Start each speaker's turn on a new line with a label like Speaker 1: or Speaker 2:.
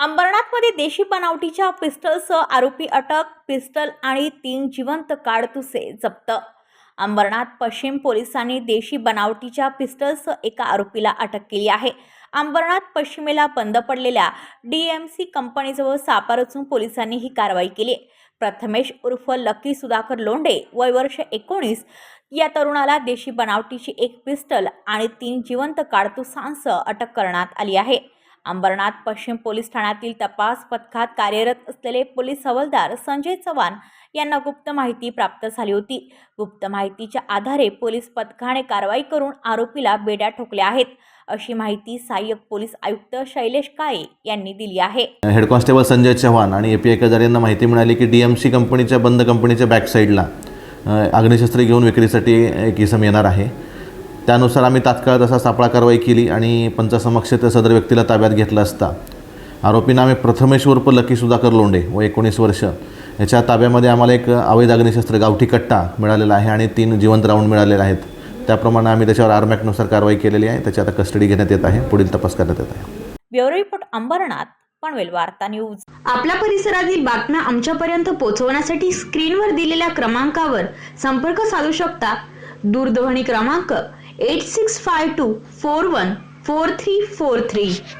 Speaker 1: अंबरनाथमध्ये देशी बनावटीच्या पिस्टलसह आरोपी अटक पिस्टल आणि तीन जिवंत काडतुसे जप्त. अंबरनाथ पश्चिम पोलिसांनी देशी बनावटीच्या पिस्टलसह एका आरोपीला अटक केली आहे. अंबरनाथ पश्चिमेला बंद पडलेल्या डी एम सी कंपनीजवळ सापारचून पोलिसांनी ही कारवाई केली. प्रथमेश उर्फ लकी सुधाकर लोंढे वय वर्ष एकोणीस. या तरुणाला देशी बनावटीची एक पिस्टल आणि तीन जिवंत काडतुसांसह अटक करण्यात आली आहे. अंबरनाथ पश्चिम पोलीस ठाण्यातील तपास पथकात कार्यरत असलेले पोलीस हवालदार संजय चव्हाण यांना गुप्त माहिती प्राप्त झाली होती. गुप्त माहितीच्या आधारे पोलीस पथकाने कारवाई करून आरोपीला बेड्या ठोकल्या आहेत. अशी माहिती सहाय्यक पोलीस आयुक्त शैलेश काळे यांनी दिली आहे.
Speaker 2: हेड कॉन्स्टेबल संजय चव्हाण आणि ए पी आय यांना माहिती मिळाली की डी एम सी कंपनीच्या बंद कंपनीच्या बॅक साईडला घेऊन विक्रीसाठी एक इसम येणार आहे. त्यानुसार आम्ही तात्काळ तसा सापळा कारवाई केली आणि पंचासमक्ष त्या सदर व्यक्तीला ताब्यात घेतलं असता. आरोपी नामे प्रथमेश उर्फ लकी सुधाकर लोंढे व एकोणीस वर्ष याच्या ताब्यामध्ये आम्हाला एक अवैध अग्निशस्त्र गावठी कट्टा मिळालेला आहे आणि तीन जिवंत राऊंड मिळालेले आहेत. त्याप्रमाणे आम्ही त्याच्यावर आरमॅकनुसार कारवाई केलेली आहे. त्याची आता कस्टडी घेण्यात येत आहे. पुढील तपास करण्यात येत आहे.
Speaker 1: ब्युरो रिपोर्ट अंबरनाथ पनवेल वार्ता न्यूज.
Speaker 3: आपल्या परिसरातील बातम्या आमच्यापर्यंत पोहोचवण्यासाठी स्क्रीनवर दिलेल्या क्रमांकावर संपर्क साधू शकता. दूरध्वनी क्रमांक 8652 414343.